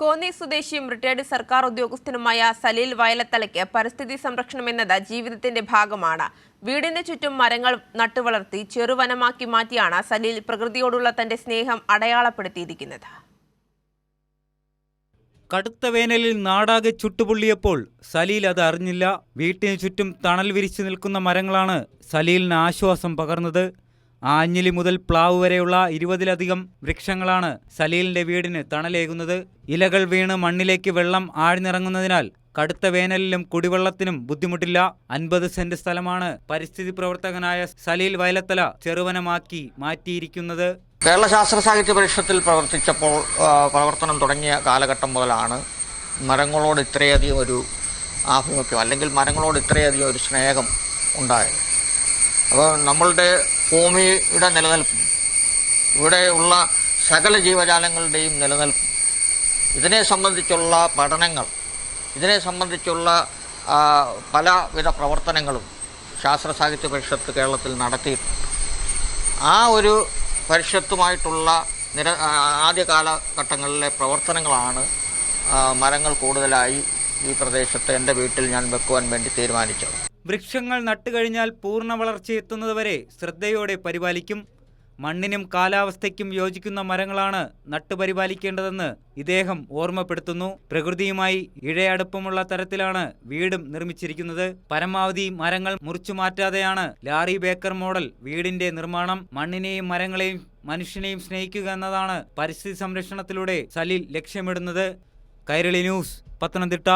കോന്നി സ്വദേശിയും റിട്ടയർഡ് സർക്കാർ ഉദ്യോഗസ്ഥനുമായ സലീൽ വയലത്തലയ്ക്ക് പരിസ്ഥിതി സംരക്ഷണം എന്നത് ജീവിതത്തിന്റെ ഭാഗമാണ്. വീടിന് ചുറ്റും മരങ്ങൾ നട്ടുവളർത്തി ചെറുവനമാക്കി മാറ്റിയാണ് സലീൽ പ്രകൃതിയോടുള്ള തന്റെ സ്നേഹം അടയാളപ്പെടുത്തിയിരിക്കുന്നത്. കടുത്ത വേനലിൽ നാടാകെ ചുട്ടുപൊള്ളിയപ്പോൾ സലീൽ അത് അറിഞ്ഞില്ല. വീട്ടിന് ചുറ്റും തണൽ വിരിച്ചു നിൽക്കുന്ന മരങ്ങളാണ് സലീലിന് ആശ്വാസം പകർന്നത്. ആഞ്ഞിലി മുതൽ പ്ലാവ് വരെയുള്ള ഇരുപതിലധികം വൃക്ഷങ്ങളാണ് സലീലിന്റെ വീടിന് തണലേകുന്നത്. ഇലകൾ വീണ് മണ്ണിലേക്ക് വെള്ളം ആഴ്ന്നിറങ്ങുന്നതിനാൽ കടുത്ത വേനലിലും കുടിവെള്ളത്തിനും ബുദ്ധിമുട്ടില്ല. അൻപത് സെന്റ് സ്ഥലമാണ് പരിസ്ഥിതി പ്രവർത്തകനായ സലീൽ വയലത്തല ചെറുവനമാക്കി മാറ്റിയിരിക്കുന്നത്. കേരള ശാസ്ത്ര സാഹിത്യ പരിഷത്തിൽ പ്രവർത്തിച്ചപ്പോൾ പ്രവർത്തനം തുടങ്ങിയ കാലഘട്ടം മുതലാണ് മരങ്ങളോട് ഇത്രയധികം ഒരു ആഭിമുഖ്യം അല്ലെങ്കിൽ മരങ്ങളോട് ഇത്രയധികം ഒരു സ്നേഹം ഉണ്ടായത്. അപ്പോൾ നമ്മളുടെ ഭൂമിയുടെ നിലനിൽപ്പും ഇവിടെയുള്ള സകല ജീവജാലങ്ങളുടെയും നിലനിൽപ്പും. ഇതിനെ സംബന്ധിച്ചുള്ള പഠനങ്ങൾ ഇതിനെ സംബന്ധിച്ചുള്ള പലവിധ പ്രവർത്തനങ്ങളും ശാസ്ത്ര സാഹിത്യ പരിഷത്ത് കേരളത്തിൽ നടത്തിയിട്ടുണ്ട്. ആ ഒരു പരിഷത്തുമായിട്ടുള്ള നിര ആദ്യ കാലഘട്ടങ്ങളിലെ പ്രവർത്തനങ്ങളാണ് മരങ്ങൾ കൂടുതലായി ഈ പ്രദേശത്ത് എന്റെ വീട്ടിൽ ഞാൻ വെക്കുവാൻ വേണ്ടി തീരുമാനിച്ചത്. വൃക്ഷങ്ങൾ നട്ടുകഴിഞ്ഞാൽ പൂർണ വളർച്ചയെത്തുന്നതുവരെ ശ്രദ്ധയോടെ പരിപാലിക്കും. മണ്ണിനും കാലാവസ്ഥയ്ക്കും യോജിക്കുന്ന മരങ്ങളാണ് നട്ടുപരിപാലിക്കേണ്ടതെന്ന് ഇദ്ദേഹം ഓർമ്മപ്പെടുത്തുന്നു. പ്രകൃതിയുമായി ഇഴയടുപ്പമുള്ള തരത്തിലാണ് വീടും നിർമ്മിച്ചിരിക്കുന്നത്. പരമാവധി മരങ്ങൾ മുറിച്ചു മാറ്റാതെയാണ് ലാറി ബേക്കർ മോഡൽ വീടിന്റെ നിർമ്മാണം. മണ്ണിനെയും മരങ്ങളെയും മനുഷ്യനെയും സ്നേഹിക്കുക എന്നതാണ് പരിസ്ഥിതി സംരക്ഷണത്തിലൂടെ സലീൽ ലക്ഷ്യമിടുന്നത്. കൈരളി ന്യൂസ് പത്തനംതിട്ട.